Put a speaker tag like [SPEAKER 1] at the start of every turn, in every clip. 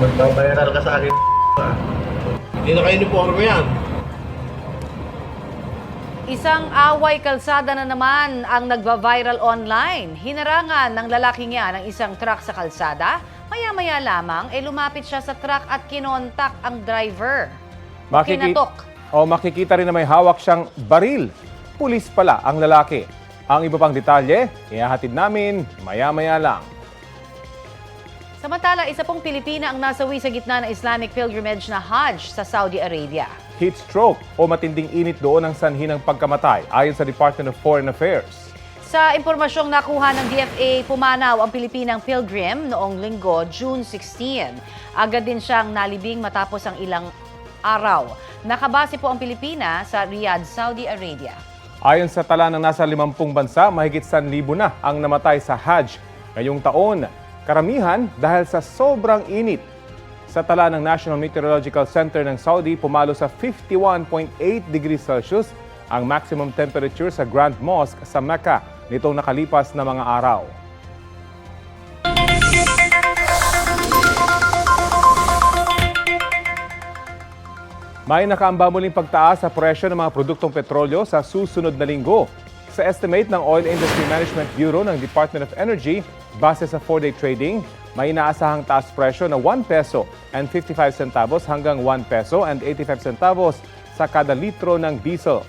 [SPEAKER 1] Magbabayaran ka sa akin.
[SPEAKER 2] Hindi na kayo uniforme yan.
[SPEAKER 3] Isang away kalsada na naman ang nagva-viral online. Hinarangan ng lalaki niya ng isang truck sa kalsada. Maya-maya lamang, eh lumapit siya sa truck at kinontak ang driver.
[SPEAKER 4] Makiki-
[SPEAKER 3] Kinatok.
[SPEAKER 4] O makikita rin na may hawak siyang baril. Pulis pala ang lalaki. Ang iba pang detalye, ihahatid namin maya-maya lang.
[SPEAKER 3] Samantala, isa pong Pilipina ang nasawi sa gitna ng Islamic pilgrimage na Hajj sa Saudi Arabia.
[SPEAKER 4] Heat stroke o matinding init doon ang sanhi ng pagkamatay ayon sa Department of Foreign Affairs.
[SPEAKER 3] Sa impormasyong nakuha ng DFA, pumanaw ang Pilipinang pilgrim noong linggo, June 16. Agad din siyang nalibing matapos ang ilang araw. Nakabase po ang Pilipina sa Riyadh, Saudi Arabia.
[SPEAKER 4] Ayon sa tala ng nasa 50 bansa, mahigit 1,000 na ang namatay sa Hajj ngayong taon. Karamihan dahil sa sobrang init. Sa tala ng National Meteorological Center ng Saudi, pumalo sa 51.8 degrees Celsius ang maximum temperature sa Grand Mosque sa Mecca nitong nakalipas na mga araw. May nakaamba muling pagtaas sa presyo ng mga produktong petrolyo sa susunod na linggo. Sa estimate ng Oil Industry Management Bureau ng Department of Energy, base sa 4-day trading, may inaasahang taas presyo na 1 peso and 55 centavos hanggang 1 peso and 85 centavos sa kada litro ng diesel.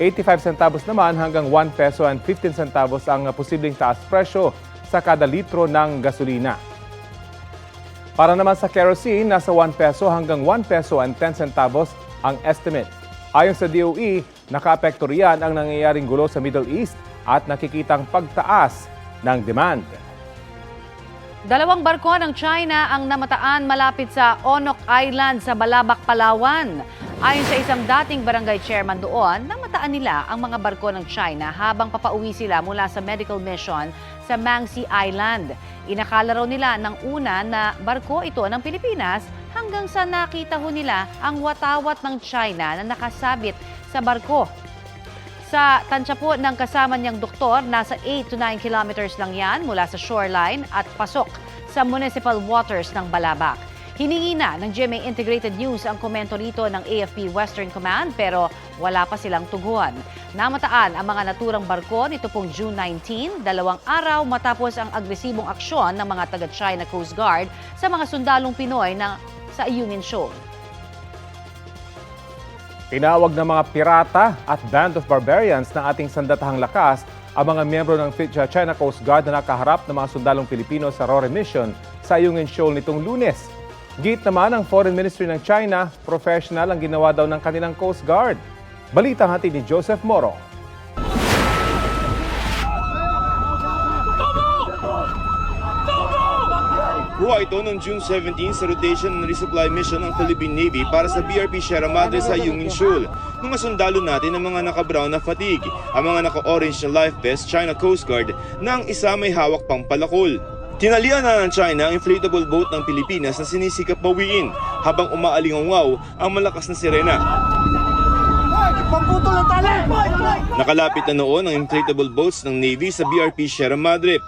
[SPEAKER 4] 85 centavos naman hanggang 1 peso and 15 centavos ang posibleng taas presyo sa kada litro ng gasolina. Para naman sa kerosene, nasa 1 peso hanggang 1 peso and 10 centavos ang estimate. Ayon sa DOE, nakaapekto riyan ang nangyayaring gulo sa Middle East at nakikitang pagtaas ng demand.
[SPEAKER 3] Dalawang barko ng China ang namataan malapit sa Onok Island sa Balabac, Palawan. Ayon sa isang dating barangay chairman doon, namataan nila ang mga barko ng China habang papauwi sila mula sa medical mission sa Mangsi Island. Inakala raw nila ng una na barko ito ng Pilipinas hanggang sa nakita ho nila ang watawat ng China na nakasabit sa barko. Sa tansya po ng kasama niyang doktor, nasa 8 to 9 kilometers lang yan mula sa shoreline at pasok sa municipal waters ng Balabac. Hiningi na ng GMA Integrated News ang komento rito ng AFP Western Command pero wala pa silang tugon. Namataan ang mga naturang barko nito pong June 19, dalawang araw matapos ang agresibong aksyon ng mga taga-China Coast Guard sa mga sundalong Pinoy na sa Ayungin Shoal.
[SPEAKER 4] Tinawag ng mga pirata at band of barbarians ng ating sandatahang lakas ang mga miyembro ng China Coast Guard na nakaharap ng mga sundalong Pilipino sa Rore Mission sa Ayungin Shoal nitong lunes. Git naman ng Foreign Ministry ng China, professional ang ginawa daw ng kanilang Coast Guard. Balitang hati ni Joseph Moro.
[SPEAKER 5] Kuha ito noong June 17 sa rotation and resupply mission ng Philippine Navy para sa BRP Sierra Madre sa Yungin Shoal. Mga sundalo natin ang mga naka-brown na fatigue, ang mga naka-orange na life vest China Coast Guard na ang isa may hawak pang palakol. Tinalian na ng China ang inflatable boat ng Pilipinas na sinisikap bawiin habang umaalingaw ang malakas na sirena. Nakalapit na noon ang inflatable boats ng Navy sa BRP Sierra Madre.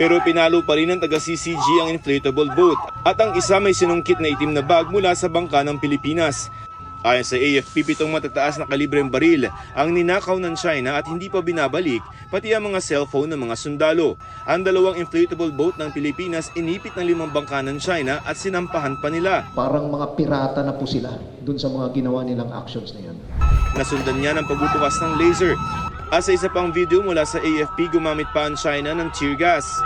[SPEAKER 5] Pero pinalo pa rin ng taga CCG ang inflatable boat at ang isa may sinungkit na itim na bag mula sa bangka ng Pilipinas. Ayon sa AFP, pitong matataas na kalibreng baril ang ninakaw ng China at hindi pa binabalik, pati ang mga cellphone ng mga sundalo. Ang dalawang inflatable boat ng Pilipinas inipit ng limang bangka ng China at sinampahan pa nila.
[SPEAKER 6] Parang mga pirata na po sila dun sa mga ginawa nilang actions na yun.
[SPEAKER 5] Nasundan niya ng pagbubukas ng laser. At sa isa pang video mula sa AFP, gumamit pa ang China ng tear gas.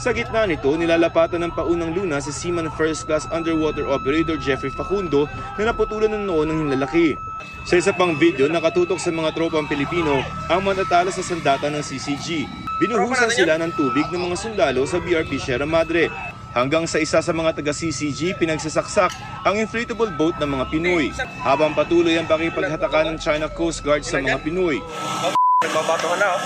[SPEAKER 5] Sa gitna nito, nilalapatan ng paunang luna si Seaman First Class Underwater Operator Jeffrey Facundo na naputulan ng noo ng hinlalaki. Sa isa pang video, nakatutok sa mga tropang Pilipino ang matatala sa sandata ng CCG. Binuhusan sila ng tubig ng mga sundalo sa BRP Sierra Madre. Hanggang sa isa sa mga taga-CCG pinagsasaksak ang inflatable boat ng mga Pinoy. Habang patuloy ang pakipaghatakan ng China Coast Guard sa mga Pinoy.
[SPEAKER 2] Nagbabato ka na, oh.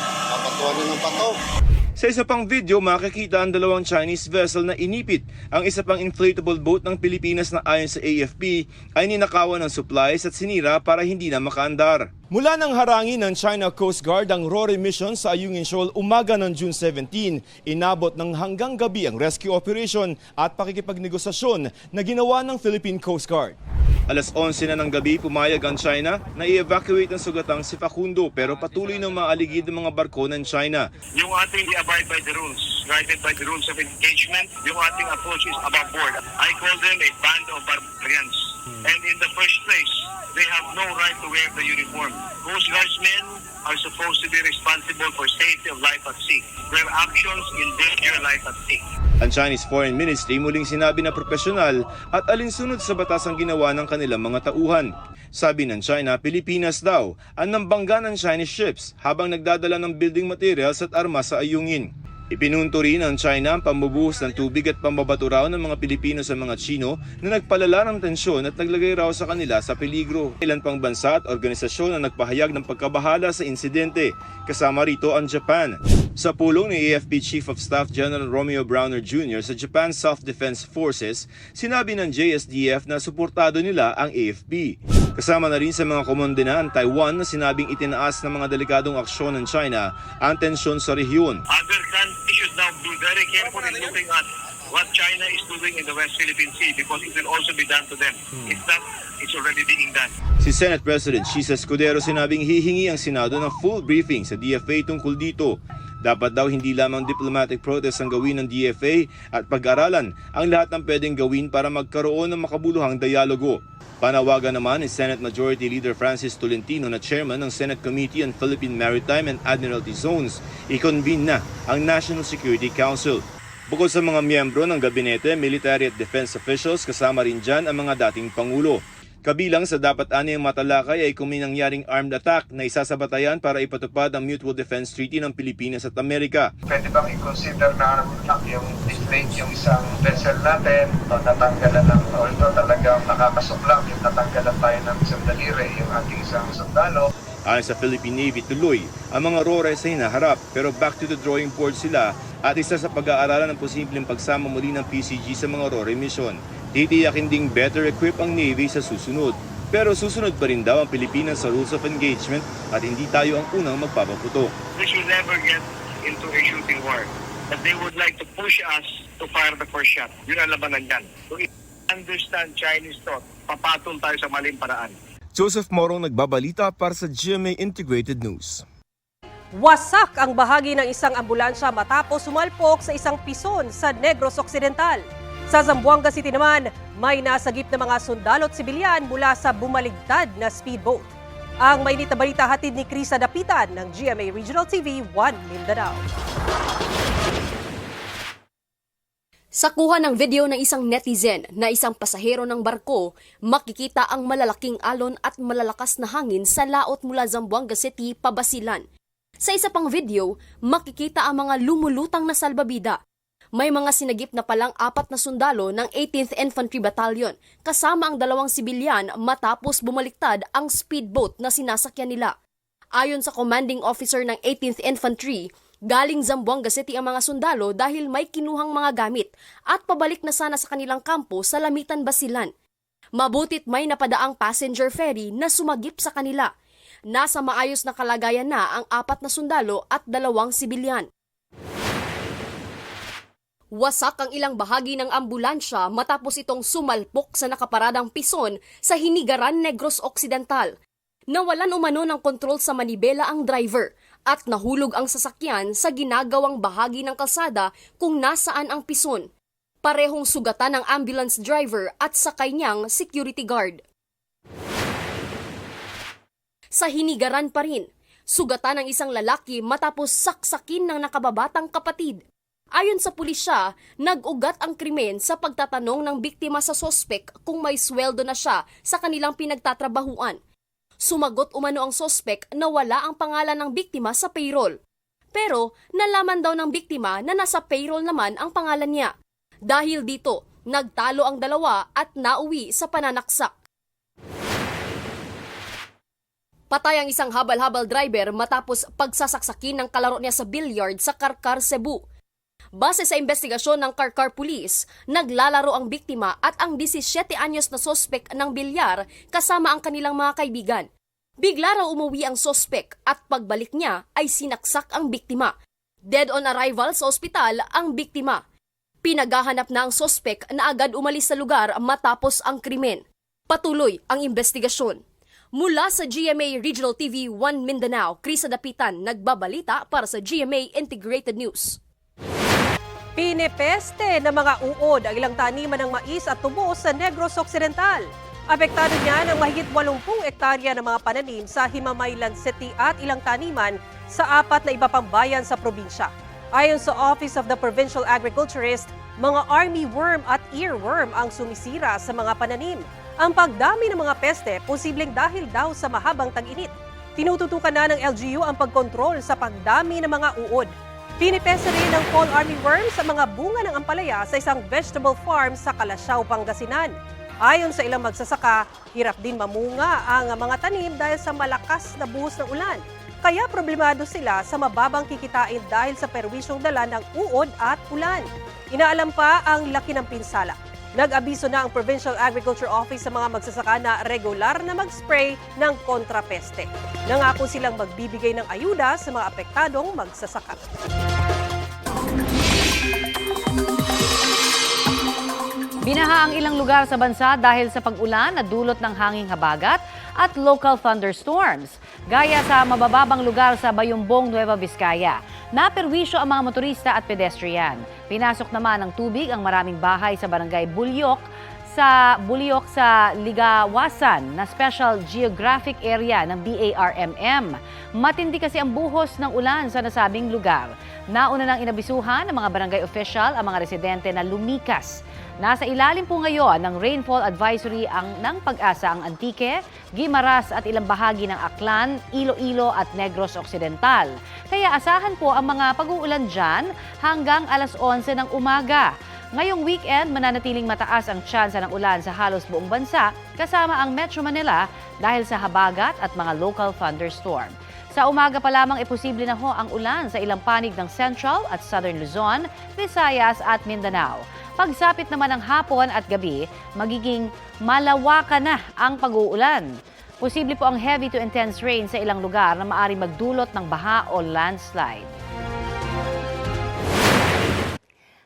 [SPEAKER 5] Sa Sa isa pang video, makikita ang dalawang Chinese vessel na inipit. Ang isa pang inflatable boat ng Pilipinas na ayon sa AFP ay ninakawan ng supplies at sinira para hindi na makaandar. Mula nang harangin ng China Coast Guard ang Rory mission sa Ayungin Shoal umaga ng June 17, inabot ng hanggang gabi ang rescue operation at pakikipagnegosasyon na ginawa ng Philippine Coast Guard. Alas 11 na ng gabi, pumayag ang China na i-evacuate ang sugatang si Facundo pero patuloy ng maaligid ng mga barko ng China.
[SPEAKER 1] yung ating i-abide by the rules, guided by the rules of engagement, yung ating approach is above board. I call them a band of barbarians. And in the first place, they have no right to wear the uniform. Coast Guardsmen are supposed to be responsible for safety of life at sea. Their actions endanger life at sea.
[SPEAKER 5] Ang Chinese Foreign Ministry muling sinabi na profesional at alinsunod sa batas ang ginawa ng kanilang mga tauhan. Sabi ng China, Pilipinas daw ang nambangga ng Chinese ships habang nagdadala ng building materials at armas sa ayungin. Ipinunto rin ng China ang pambubuhos ng tubig at pambabato raw ng mga Pilipino sa mga Chino na nagpalala ng tensyon at naglagay raw sa kanila sa peligro. Ilan pang bansa at organisasyon ang nagpahayag ng pagkabahala sa insidente, kasama rito ang Japan. Sa pulong ni AFP Chief of Staff General Romeo Browner Jr. sa Japan Self-Defense Forces, sinabi ng JSDF na suportado nila ang AFP. Kasama na rin sa mga komondena ang Taiwan na sinabing itinaas ng mga delikadong aksyon ng China ang tensyon sa rehiyon.
[SPEAKER 1] Now be very careful in looking at what China is doing in the West Philippine Sea because it will also be done to them. It's not, it's already being done.
[SPEAKER 5] Si Senate President Chisa Escudero sinabing hihingi ang Senado ng full briefing sa DFA tungkol dito. Dapat daw hindi lamang diplomatic protest ang gawin ng DFA at pag-aralan ang lahat ng pwedeng gawin para magkaroon ng makabuluhang dialogo. Panawagan naman ni Senate Majority Leader Francis Tolentino na chairman ng Senate Committee on Philippine Maritime and Admiralty Zones, i-convene na ang National Security Council. Bukod sa mga miyembro ng gabinete, military at defense officials, kasama rin dyan ang mga dating pangulo. Kabilang sa dapat anyang matalakay ay kung may nangyaring armed attack na isasabatayan para ipatupad ang Mutual Defense Treaty ng Pilipinas at Amerika.
[SPEAKER 7] pwede bang i-consider na yung dislate yung isang vessel natin o natanggalan ng although talagang nakakasuklap yung natanggalan tayo ng isang daliri yung ating isang sundalo
[SPEAKER 5] Ayon sa Philippine Navy, tuloy ang mga RORES ay naharap pero back to the drawing board sila at isa sa pag-aaralan ng posibleng pagsama muli ng PCG sa mga RORE mission. Titiyakin ding better equip ang Navy sa susunod. Pero susunod pa rin daw ang Pilipinas sa rules of engagement at hindi tayo ang unang magpapaputo.
[SPEAKER 1] We should never get into a shooting war. But they would like to push us to fire the first shot. Yun ang labanan yan. To understand Chinese thought, papatol tayo sa maling paraan.
[SPEAKER 5] Joseph Morong nagbabalita para sa GMA Integrated News.
[SPEAKER 8] Wasak ang bahagi ng isang ambulansya matapos sumalpok sa isang pison sa Negros Occidental. Sa Zamboanga City naman, may nasagip na mga sundalo at sibilyan mula sa bumaligtad na speedboat. Ang mainit na balita hatid ni Krisa Dapitan ng GMA Regional TV 1 Mindanao.
[SPEAKER 9] Sa kuha ng video ng isang netizen na isang pasahero ng barko, makikita ang malalaking alon at malalakas na hangin sa laot mula Zamboanga City, Pabasilan. Sa isa pang video, makikita ang mga lumulutang na salbabida. May mga sinagip na palang apat na sundalo ng 18th Infantry Battalion kasama ang dalawang sibilyan matapos bumaliktad ang speedboat na sinasakyan nila. Ayon sa commanding officer ng 18th Infantry, galing Zamboanga City ang mga sundalo dahil may kinuhang mga gamit at pabalik na sana sa kanilang kampo sa Lamitan, Basilan. Mabutit may napadaang passenger ferry na sumagip sa kanila. Nasa maayos na kalagayan na ang apat na sundalo at dalawang sibilyan. Wasak ang ilang bahagi ng ambulansya matapos itong sumalpok sa nakaparadang pison sa Hinigaran, Negros Occidental. Nawalan umano ng kontrol sa manibela ang driver at nahulog ang sasakyan sa ginagawang bahagi ng kalsada kung nasaan ang pison. Parehong sugatan ng ambulance driver at sakay niyang security guard. Sa Hinigaran pa rin, sugatan ng isang lalaki matapos saksakin ng nakababatang kapatid. Ayon sa pulisya, nag-ugat ang krimen sa pagtatanong ng biktima sa sospek kung may sweldo na siya sa kanilang pinagtatrabahuan. Sumagot umano ang sospek na wala ang pangalan ng biktima sa payroll. Pero nalaman daw ng biktima na nasa payroll naman ang pangalan niya. Dahil dito, nagtalo ang dalawa at nauwi sa pananaksak. Patay ang isang habal-habal driver matapos pagsasaksakin ng kalaro niya sa billiard sa Karkar, Cebu. Base sa investigasyon ng Karkar Police, naglalaro ang biktima at ang 17 anyos na sospek ng bilyar kasama ang kanilang mga kaibigan. Bigla raw umuwi ang sospek at pagbalik niya ay sinaksak ang biktima. Dead on arrival sa ospital ang biktima. Pinaghahanap na ang sospek na agad umalis sa lugar matapos ang krimen. Patuloy ang investigasyon. Mula sa GMA Regional TV 1 Mindanao, Krisa Dapitan, nagbabalita para sa GMA Integrated News.
[SPEAKER 8] Pinepeste ng mga uod ang ilang taniman ng mais at tubo sa Negros Occidental. Apektado niya ng mahigit 80 ektarya ng mga pananim sa Himamaylan City at ilang taniman sa apat na iba pang bayan sa probinsya. Ayon sa Office of the Provincial Agriculturist, mga army worm at earworm ang sumisira sa mga pananim. Ang pagdami ng mga peste posibleng dahil daw sa mahabang tag-init. Tinututukan na ng LGU ang pagkontrol sa pagdami ng mga uod. Pinipesa rin ng fall army worm sa mga bunga ng ampalaya sa isang vegetable farm sa Kalasyaw, Pangasinan. Ayon sa ilang magsasaka, hirap din mamunga ang mga tanim dahil sa malakas na buhos ng ulan. Kaya problemado sila sa mababang kikitain dahil sa perwisyong dala ng uod at ulan. Inaalam pa ang laki ng pinsala. Nag-abiso na ang Provincial Agriculture Office sa mga magsasaka na regular na mag-spray ng kontrapeste. Nangako silang magbibigay ng ayuda sa mga apektadong magsasaka.
[SPEAKER 3] Binaha ang ilang lugar sa bansa dahil sa pag-ulan na dulot ng hanging habagat at local thunderstorms. Gaya sa mabababang lugar sa Bayumbong, Nueva Vizcaya. Naperwisyo ang mga motorista at pedestrian. Pinasok naman ng tubig ang maraming bahay sa barangay Bulyok sa Bulyok sa Ligawasan na Special Geographic Area ng BARMM. Matindi kasi ang buhos ng ulan sa nasabing lugar. Nauna nang inabisuhan ng mga barangay official ang mga residente na lumikas. Nasa ilalim po ngayon ng rainfall advisory ang ng pag-asa ang Antique, Guimaras at ilang bahagi ng Aklan, Iloilo at Negros Occidental. Kaya asahan po ang mga pag-uulan dyan hanggang alas 11 ng umaga. Ngayong weekend, mananatiling mataas ang tsansa ng ulan sa halos buong bansa kasama ang Metro Manila dahil sa habagat at mga local thunderstorm. Sa umaga pa lamang e posible na ho ang ulan sa ilang panig ng Central at Southern Luzon, Visayas at Mindanao. Pagsapit naman ng hapon at gabi, magiging malawakan na ang pag-uulan. Posible po ang heavy to intense rain sa ilang lugar na maari magdulot ng baha o landslide.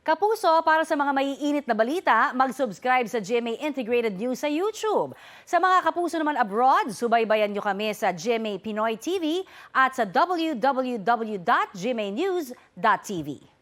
[SPEAKER 3] Kapuso, para sa mga maiinit na balita, mag-subscribe sa GMA Integrated News sa YouTube. Sa mga kapuso naman abroad, subaybayan nyo kami sa GMA Pinoy TV at sa www.gmanews.tv.